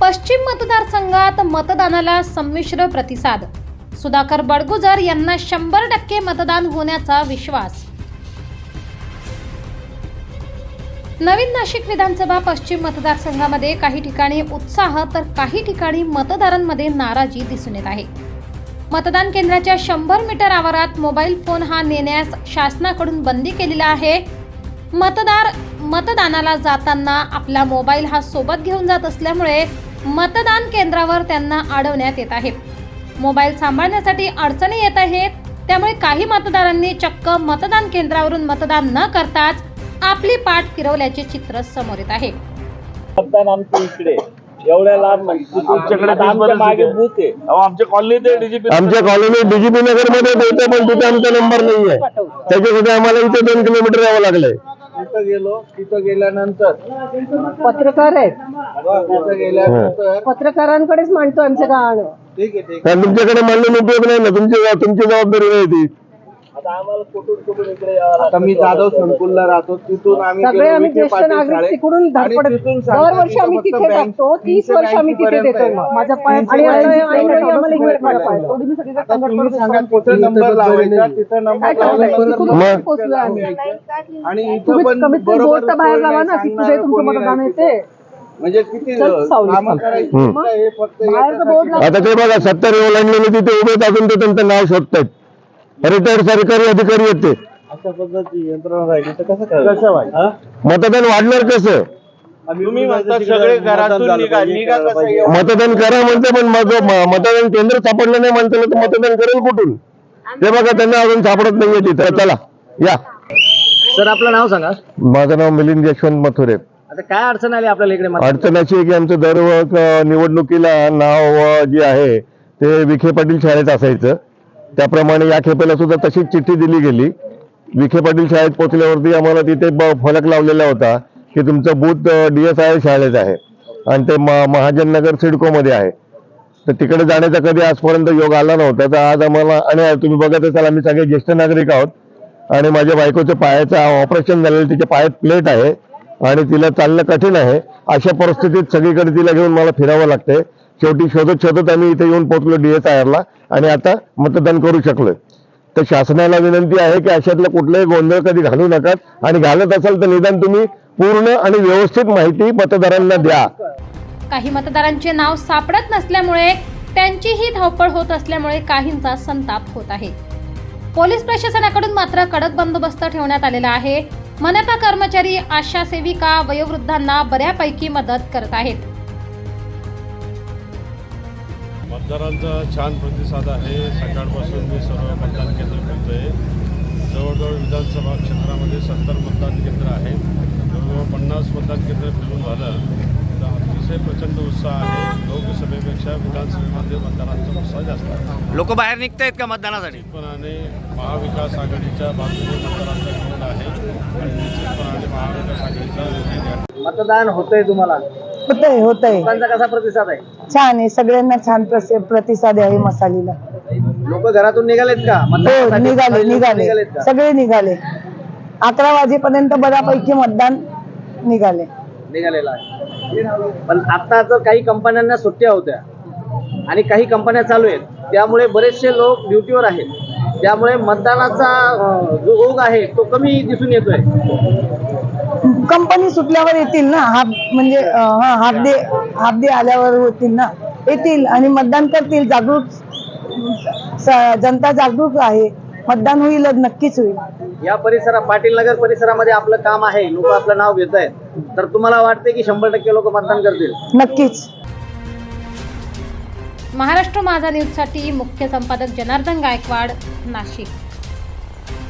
पश्चिम मतदारसंघात मतदानाला संमिश्र प्रतिसाद. सुधाकर बडगुजर यांना शंभर टक्के मतदान होण्याचा विश्वास. नवीन नाशिक विधानसभा पश्चिम मतदारसंघामध्ये काही ठिकाणी उत्साह तर काही ठिकाणी मतदारांमध्ये नाराजी दिसून येत आहे. मतदान केंद्राच्या शंभर मीटर आवारात मोबाईल फोन हा नेण्यास शासनाकडून बंदी केलेला आहे. मतदार मतदानाला जाताना आपला मोबाईल हा सोबत घेऊन जात असल्यामुळे मतदान केंद्रावर त्यांना अडवण्यात येत आहे. मोबाईल सांभाळण्यासाठी अडचणी येत आहेत. त्यामुळे काही मतदारांनी चक्क मतदान केंद्रावरून मतदान न करताच आपली पाठ फिरवल्याचे चित्र समोर येत आहे. मतदान आमच्या इकडे. एवढ्या लांब म्हणजे तुमच्याकडे आता आमच्या मागे बूथ आहे. अहो आमच्या कॉलनीत डीजीपी आमच्या कॉलनी डीजीपी नगरमध्ये होते पण तिथे आमचा नंबर नाहीये त्याच्यासाठी आम्हाला इथे दोन किलोमीटर यावं लागलंय. तिथं गेलो तिथं गेल्यानंतर पत्रकार आहेत. तिथं गेल्यानंतर पत्रकारांकडेच मांडतो आमचं गाणं. ठीक आहे ठीक कारण तुमच्याकडे मांडून उपयोग नाही ना तुमची तुमची जबाबदारी नाही ती. आहे आता मी जाधव संकुलला राहतो तिथून आम्ही सगळे आम्ही ज्येष्ठ नागरिक. तिकडून दरवर्षी की आम्ही तिथे तीस वर्ष आम्ही तिथे 382 देतो पर्यंत माझ्या आणि आम्हाला इकडे सगळीकडे आता convert तुम्ही करून सांगा सांगा. कुठं नंबर लावायचा तिथं नंबर काय ठरवलंय? लावल्यानंतर तिकडून मग- पोहोचलोय आम्ही. आणि इथं तुम्ही पण कमीत कमी बरोबर बोर्ड तर बाहेर लावा ना की नाही येते म्हणजे किती चल, सावली. कामं करायची हम्म. ना, हे फक्त बाहेरचं बोर्ड याच्यासाठी- आता ते बघा सत्तर ओलांडलेले तिथे उभे असून ते त्यांचं नाव शोधतायत रिटायर्ड सरकारी अधिकारी आहेत ते अशा पद्धतीची यंत्रणा राहिली तर कसं कसं व्हायचं मतदान वाढणार कसं? तुम्ही म्हणता सगळे घरातून निघा निघा कसं येऊ? मतदान करा म्हणते पण म- मतदान केंद्र सापडलं नाही म्हणते तर मतदान करेल कुठून? ते बघा त्यांना अजून सापडत नाहीये तिथं चला या. सर आपलं नाव सांगा. माझं नाव मिलिंद यशवंत मथुरे. आता काय अडचण आली आपल्याला इकडे अडचण अशी आहे की आमचं दर अ, निवडणुकीला नाव अ, जे आहे ते विखे पाटील शाळेत असायचं. त्याप्रमाणे या खेपेला सुद्धा तशीच चिठ्ठी दिली गेली. विखे पाटील शाळेत पोहोचल्यावरती आम्हाला तिथे फलक लावलेला होता की तुमचं बूथ डी एस आय शाळेत आहे आणि ते महाजन नगर सिडकोमध्ये आहे. तर तिकडे जाण्याचा कधी आजपर्यंत योग आला नव्हता. तर आज आम्हाला आणि तुम्ही बघत असाल आम्ही सगळे ज्येष्ठ नागरिक आहोत. आणि माझ्या बायकोच्या पायाचं ऑपरेशन झालेलं तिच्या पायात प्लेट आहे. आणि तिला चालणं कठीण आहे. अशा परिस्थितीत सगळीकडे तिला घेऊन मला फिरावं लागतंय. शेवटी शोधत शोधत आम्ही इथे येऊन पोहोचलो डीएसआयआरला आणि आता मतदान करू शकलोय. तर शासनाला विनंती आहे की अशातला कुठलंही गोंधळ कधी घालू नका आणि घालत असाल तर निदान तुम्ही पूर्ण आणि व्यवस्थित माहिती मतदारांना द्या. काही मतदारांचे नाव सापडत नसल्यामुळे त्यांचीही धावपळ होत असल्यामुळे काहींचा संताप होत आहे. पोलीस प्रशासनाकडून मात्र कडक बंदोबस्त ठेवण्यात आलेला आहे. मनपा कर्मचारी आशा सेविका वयोवृद्धांना बऱ्यापैकी मदत करत आहेत. मतदारांचा छान प्रतिसाद आहे. सकाळपासून मी सर्व मतदान केंद्र फिरतोय. जवळजवळ विधानसभा क्षेत्रामध्ये सत्तर मतदान केंद्र आहे. जवळजवळ पन्नास मतदान केंद्र फिरून झालं तर अतिशय प्रचंड उत्साह आहे. लोकसभेपेक्षा विधानसभेमध्ये मतदारांचा उत्साह जास्त आहे. लोक बाहेर निघतायत का मतदानासाठी? निश्चितपणाने महाविकास आघाडीच्या बाजूने मतदारांचा कौल आहे. आणि निश्चितपणाने महाविकास आघाडीचा मतदान होतंय तुम्हाला. होतंय होतंय. लोकांचा कसा प्रतिसाद आहे? छान आहे सगळ्यांना छान प्रस- प्रतिसाद आहे मसालीला. लोक घरातून निघालेत का? हो मतदानासाठी? निघाले लोकं निघाले का? सगळे निघाले. अकरा वाजेपर्यंत बऱ्यापैकी मतदान निघाले. निघालेला आहे. पण आता तर काही कंपन्यांना सुट्ट्या होत्या आणि काही कंपन्या चालू आहेत त्यामुळे बरेचसे लोक ड्युटीवर आहेत. त्यामुळे मतदानाचा अं, जो ओघ आहे तो कमी दिसून येतोय. कंपनी सुटल्यावर येतील ना? हाफ म्हणजे हा हाफ डे हाफ डे आल्यावर होतील ना? येतील आणि मतदान करतील. जागरूक स- जनता जागरूक आहे. मतदान होईलच नक्कीच होईल. या परिसरात पाटील नगर परिसरामध्ये आपलं काम आहे. लोक आपलं नाव घेत आहेत. तर तुम्हाला वाटते की शंभर टक्के लोक मतदान करतील? नक्कीच. महाराष्ट्र माझा न्यूजसाठी मुख्य संपादक जनार्दन गायकवाड नाशिक.